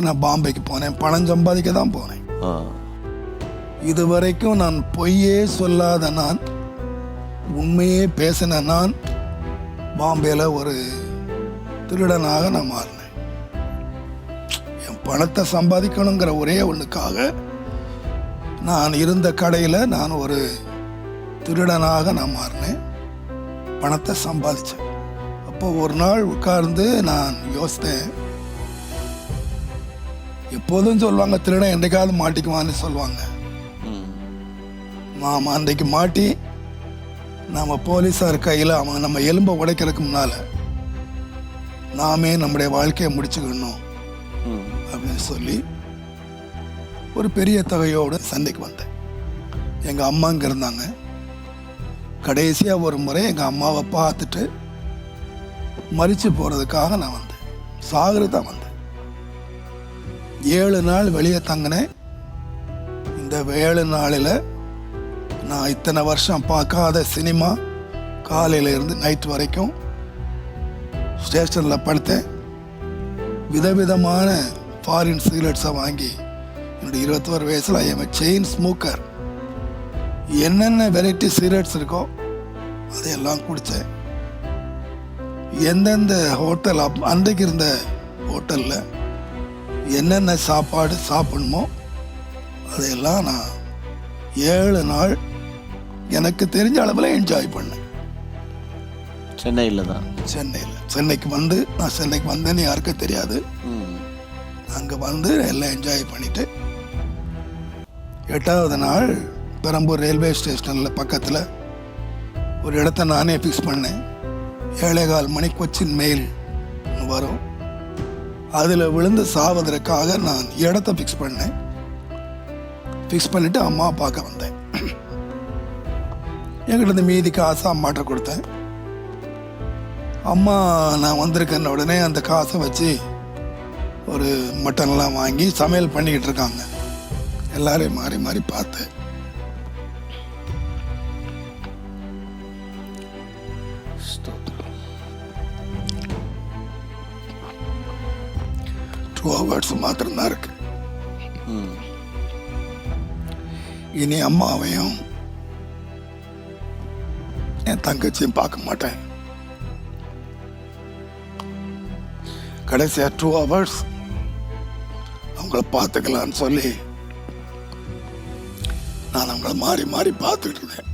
நான் பாம்பேக்கு போனேன். பணம் சம்பாதிக்க தான் போனேன். இதுவரைக்கும் நான் பொய்யே சொல்லாத நான் உண்மையே பேசின நான் பாம்பேல ஒரு திருடனாக நான் மாறினேன். என் பணத்தை சம்பாதிக்கணுங்கிற ஒரே ஒண்ணுக்காக நான் இருந்த கடையில் நான் ஒரு திருடனாக நான் மாறினேன். பணத்தை சம்பாதிச்சேன். அப்போ ஒரு நாள் உட்கார்ந்து நான் யோசித்தேன் எப்போதும் சொல்லுவாங்க திருடன் என்றைக்காவது மாட்டிக்குவான்னு சொல்லுவாங்க. நாம் அன்றைக்கு மாட்டி நாம் போலீஸார் கையில் அவன் நம்ம எலும்பை உடைக்கிறதுக்கு முன்னால் நாமே நம்முடைய வாழ்க்கையை முடிச்சுக்கணும் அப்படின்னு சொல்லி ஒரு பெரிய தொகையோடு சந்தைக்கு வந்தேன். எங்கள் அம்மா இங்கே இருந்தாங்க. கடைசியாக ஒரு முறை எங்கள் அம்மாவை பார்த்துட்டு மறித்து போகிறதுக்காக நான் வந்தேன். சாகரு தான் வந்தேன். ஏழு நாள் வெளியே தங்கினேன். இந்த ஏழு நாளில் நான் இத்தனை வருஷம் பார்க்காத சினிமா காலையிலேருந்து நைட் வரைக்கும் ஸ்டேஷனில் படுத்தேன். விதவிதமான ஃபாரின் சிகரெட்ஸை வாங்கி என்னுடைய இருபத்தோரு வயசில் ஐஎம் செயின் ஸ்மோக்கர் என்னென்ன வெரைட்டி சிகரெட்ஸ் இருக்கோ அதையெல்லாம் குடித்தேன் எந்தெந்த ஹோட்டல் அப் அன்றைக்கு இருந்த ஹோட்டலில் என்னென்ன சாப்பாடு சாப்பிடணுமோ அதையெல்லாம் நான் ஏழு நாள் எனக்கு தெரிஞ்ச அளவில் என்ஜாய் பண்ணேன். சென்னையில் தான். சென்னையில். சென்னைக்கு வந்து நான் சென்னைக்கு வந்தேன்னு யாருக்கும் தெரியாது. அங்கே வந்து எல்லாம் என்ஜாய் பண்ணிட்டு எட்டாவது நாள் பெரம்பூர் ரயில்வே ஸ்டேஷனில் பக்கத்தில் ஒரு இடத்த நானே ஃபிக்ஸ் பண்ணேன். ஏழேகால் மணி கொச்சின் மெயில் வரும். அதில் விழுந்து சாவதற்காக நான் இடத்த ஃபிக்ஸ் பண்ணேன். ஃபிக்ஸ் பண்ணிவிட்டு அம்மா பார்க்க வந்தேன். என்கிட்ட இந்த மீதி காசை அம்மாட்ட கொடுத்தேன். அம்மா நான் வந்திருக்கேன்ன உடனே அந்த காசை வச்சு ஒரு மட்டன்லாம் வாங்கி சமையல் பண்ணிக்கிட்டு இருக்காங்க. எல்லாரையும் மாறி மாறி பார்த்து. டூ ஹவர்ஸ் மாத்திரம்தான் இருக்கு இனி அம்மாவையும் என் தங்கச்சியும் பார்க்க மாட்டேன் கடைசியா டூ ஹவர்ஸ் அவங்கள பார்த்துக்கலான்னு சொல்லி நான் அவங்கள மாறி மாறி பார்த்துக்கிட்டு இருந்தேன்